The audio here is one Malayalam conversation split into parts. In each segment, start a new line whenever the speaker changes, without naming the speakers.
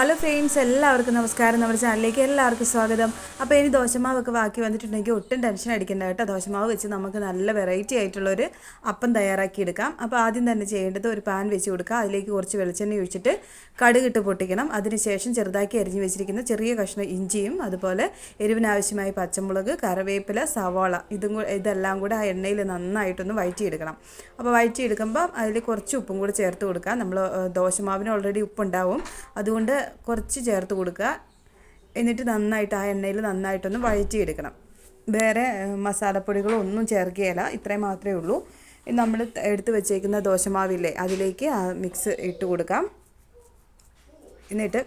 ഹലോ ഫ്രണ്ട്സ് എല്ലാവർക്കും നമസ്കാരം. നമ്മുടെ ചാനലിലേക്ക് എല്ലാവർക്കും സ്വാഗതം. അപ്പോൾ ഇനി ദോശമാവൊക്കെ ബാക്കി വന്നിട്ടുണ്ടെങ്കിൽ ഒട്ടും ടെൻഷൻ അടിക്കേണ്ട കേട്ടോ. ദോശമാവ് വെച്ച് നമുക്ക് നല്ല വെറൈറ്റി ആയിട്ടുള്ളൊരു അപ്പം തയ്യാറാക്കി എടുക്കാം. അപ്പോൾ ആദ്യം തന്നെ ചെയ്യേണ്ടത് ഒരു പാൻ വെച്ച് കൊടുക്കുക. അതിലേക്ക് കുറച്ച് വെളിച്ചെണ്ണ ഒഴിച്ചിട്ട് കടുകിട്ട് പൊട്ടിക്കണം. അതിനുശേഷം ചെറുതാക്കി അരിഞ്ഞ് വെച്ചിരിക്കുന്ന ചെറിയ കഷ്ണം ഇഞ്ചിയും അതുപോലെ എരിവിനാവശ്യമായ പച്ചമുളക് കറിവേപ്പില സവാള ഇതും ഇതെല്ലാം കൂടെ ആ എണ്ണയിൽ നന്നായിട്ടൊന്ന് വഴറ്റിയെടുക്കണം. അപ്പോൾ വഴറ്റിയെടുക്കുമ്പോൾ അതിൽ കുറച്ച് ഉപ്പും കൂടി ചേർത്ത് കൊടുക്കുക നമ്മൾ ദോശമാവിന് ഓൾറെഡി ഉപ്പുണ്ടാവും. അതുകൊണ്ട് കുറച്ച് ചേർത്ത് കൊടുക്കുക. എന്നിട്ട് നന്നായിട്ട് ആ എണ്ണയിൽ നന്നായിട്ടൊന്ന് വഴറ്റിയെടുക്കണം. വേറെ മസാലപ്പൊടികളോ ഒന്നും ചേർക്കുകയില്ല. ഇത്രയും മാത്രമേ ഉള്ളൂ. നമ്മൾ എടുത്ത് വെച്ചേക്കുന്ന ദോശമാവില്ലേ അതിലേക്ക് ആ മിക്സ് ഇട്ട് കൊടുക്കാം. എന്നിട്ട്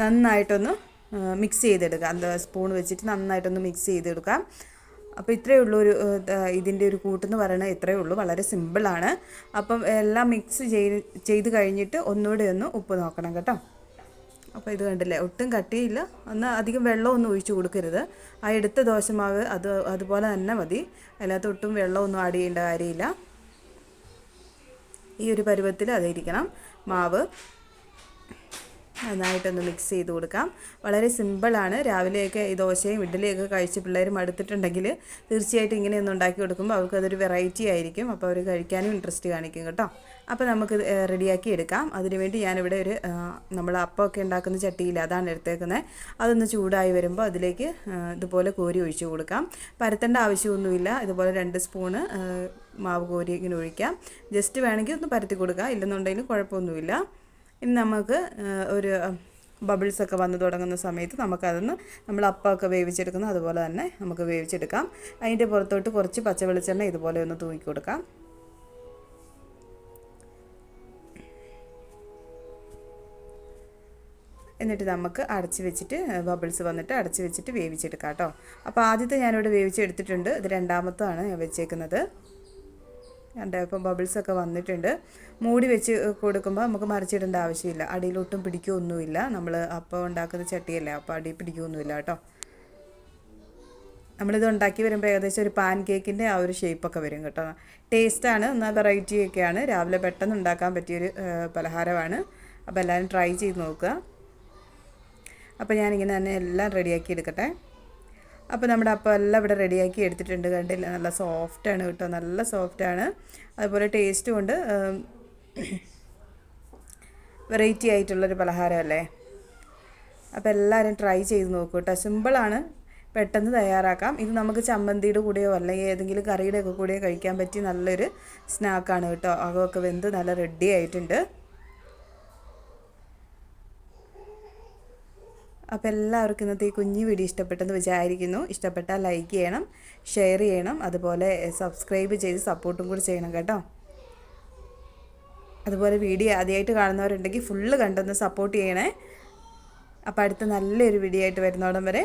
നന്നായിട്ടൊന്ന് മിക്സ് ചെയ്തെടുക്കാം. എന്താ സ്പൂൺ വെച്ചിട്ട് നന്നായിട്ടൊന്ന് മിക്സ് ചെയ്തെടുക്കാം. അപ്പോൾ ഇത്രയേ ഉള്ളൂ ഒരു ഇതിന്റെ ഒരു കൂട്ടെന്ന് പറയുന്നത് ഇത്രയേ ഉള്ളൂ. വളരെ സിമ്പിളാണ്. അപ്പം എല്ലാം മിക്സ് ചെയ്ത് ചെയ്ത് കഴിഞ്ഞിട്ട് ഒന്നുകൂടെ ഒന്ന് ഉപ്പ് നോക്കണം കേട്ടോ. അപ്പോൾ ഇത് കണ്ടില്ലേ? ഒട്ടും കട്ടിയില്ല. ഒന്ന് അധികം വെള്ളമൊന്നും ഒഴിച്ചു കൊടുക്കരുത്. ആ എടുത്ത ദോശമാവ് അത് അതുപോലെ തന്നെ മതി. അതിനകത്ത് ഒട്ടും വെള്ളമൊന്നും ആഡ് ചെയ്യേണ്ട കാര്യമില്ല. ഈ ഒരു പരുവത്തിൽ അതിരിക്കണം മാവ്. നന്നായിട്ടൊന്ന് മിക്സ് ചെയ്ത് കൊടുക്കാം. വളരെ സിമ്പിളാണ് രാവിലെയൊക്കെ ഈ ദോശയും ഇഡ്ഡലിയൊക്കെ കഴിച്ച് പിള്ളേർ മടുത്തിട്ടുണ്ടെങ്കിൽ തീർച്ചയായിട്ടും ഇങ്ങനെയൊന്നും ഉണ്ടാക്കി കൊടുക്കുമ്പോൾ അവർക്ക് അതൊരു വെറൈറ്റി ആയിരിക്കും. അപ്പോൾ അവർ കഴിക്കാനും ഇൻട്രസ്റ്റ് കാണിക്കും കേട്ടോ. അപ്പോൾ നമുക്ക് റെഡിയാക്കി എടുക്കാം. അതിനുവേണ്ടി ഞാനിവിടെ ഒരു നമ്മൾ അപ്പമൊക്കെ ഉണ്ടാക്കുന്ന ചട്ടിയിൽ അതാണ് എടുത്തേക്കുന്നത്. അതൊന്ന് ചൂടായി വരുമ്പോൾ അതിലേക്ക് ഇതുപോലെ കോരി ഒഴിച്ചു കൊടുക്കാം. പരത്തേണ്ട ആവശ്യമൊന്നുമില്ല. ഇതുപോലെ രണ്ട് സ്പൂണ് മാവ് കോരി ഇങ്ങനെ ഒഴിക്കാം. ജസ്റ്റ് വേണമെങ്കിൽ ഒന്ന് പരത്തി കൊടുക്കുക ഇല്ലെന്നുണ്ടെങ്കിൽ കുഴപ്പമൊന്നുമില്ല. ഇനി നമുക്ക് ഒരു ബബിൾസ് ഒക്കെ വന്നു തുടങ്ങുന്ന സമയത്ത് നമുക്കതൊന്ന് നമ്മൾ അപ്പമൊക്കെ വേവിച്ചെടുക്കുന്ന അതുപോലെ തന്നെ നമുക്ക് വേവിച്ചെടുക്കാം. അതിന്റെ പുറത്തോട്ട് കുറച്ച് പച്ച വെളിച്ചെണ്ണ ഇതുപോലെ ഒന്ന് തൂക്കി കൊടുക്കാം. എന്നിട്ട് നമുക്ക് അടച്ച് വെച്ചിട്ട് ബബിൾസ് വന്നിട്ട് അടച്ച് വെച്ചിട്ട് വേവിച്ചെടുക്കാം കേട്ടോ. അപ്പോൾ ആദ്യത്തെ ഞാനിവിടെ വേവിച്ചെടുത്തിട്ടുണ്ട്. ഇത് രണ്ടാമത്തതാണ് ഞാൻ വെച്ചേക്കുന്നത്. കണ്ടോ ഇപ്പം ബബിൾസൊക്കെ വന്നിട്ടുണ്ട്. മൂടി വെച്ച് കൊടുക്കുമ്പോൾ നമുക്ക് മറിച്ചിടേണ്ട ആവശ്യമില്ല. അടിയിലൊട്ടും പിടിക്കുകയൊന്നുമില്ല നമ്മൾ അപ്പം ഉണ്ടാക്കുന്ന ചട്ടിയല്ലേ അപ്പോൾ അടി പിടിക്കുകയൊന്നുമില്ല കേട്ടോ. നമ്മളിത് ഉണ്ടാക്കി വരുമ്പോൾ ഏകദേശം ഒരു പാൻ കേക്കിന്റെ ആ ഒരു ഷേപ്പൊക്കെ വരും കേട്ടോ. ടേസ്റ്റാണ് എന്നാൽ വെറൈറ്റി ഒക്കെയാണ് രാവിലെ പെട്ടെന്ന് ഉണ്ടാക്കാൻ പറ്റിയൊരു പലഹാരമാണ്. അപ്പോൾ എല്ലാവരും ട്രൈ ചെയ്ത് നോക്കുക. അപ്പോൾ ഞാനിങ്ങനെ തന്നെ എല്ലാം റെഡിയാക്കി എടുക്കട്ടെ. അപ്പോൾ നമ്മുടെ അപ്പം എല്ലാം ഇവിടെ റെഡിയാക്കി എടുത്തിട്ടുണ്ട് കണ്ടില്ല? നല്ല സോഫ്റ്റാണ് കേട്ടോ. നല്ല സോഫ്റ്റാണ് അതുപോലെ ടേസ്റ്റും ഉണ്ട്. വെറൈറ്റി ആയിട്ടുള്ളൊരു പലഹാരമല്ലേ? അപ്പോൾ എല്ലാവരും ട്രൈ ചെയ്ത് നോക്കൂ കേട്ടോ. സിമ്പിളാണ് പെട്ടെന്ന് തയ്യാറാക്കാം. ഇത് നമുക്ക് ചമ്മന്തിയുടെ കൂടെയോ അല്ലെങ്കിൽ ഏതെങ്കിലും കറിയുടെ ഒക്കെ കൂടെയോ കഴിക്കാൻ പറ്റിയ നല്ലൊരു സ്നാക്കാണ് കേട്ടോ. അകമൊക്കെ വെന്ത് നല്ല റെഡി ആയിട്ടുണ്ട്. അപ്പോൾ എല്ലാവർക്കും ഇന്നത്തെ ഈ കുഞ്ഞു വീഡിയോ ഇഷ്ടപ്പെട്ടെന്ന് വിചാരിക്കുന്നു. ഇഷ്ടപ്പെട്ടാൽ ലൈക്ക് ചെയ്യണം ഷെയർ ചെയ്യണം അതുപോലെ സബ്സ്ക്രൈബ് ചെയ്ത് സപ്പോർട്ടും കൂടി ചെയ്യണം കേട്ടോ. അതുപോലെ വീഡിയോ ആദ്യമായിട്ട് കാണുന്നവരുണ്ടെങ്കിൽ ഫുള്ള് കണ്ടൊന്ന് സപ്പോർട്ട് ചെയ്യണേ. അപ്പോൾ അടുത്ത നല്ലൊരു വീഡിയോ ആയിട്ട് വരുന്നോടം വരെ.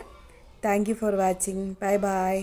Thank for watching bye bye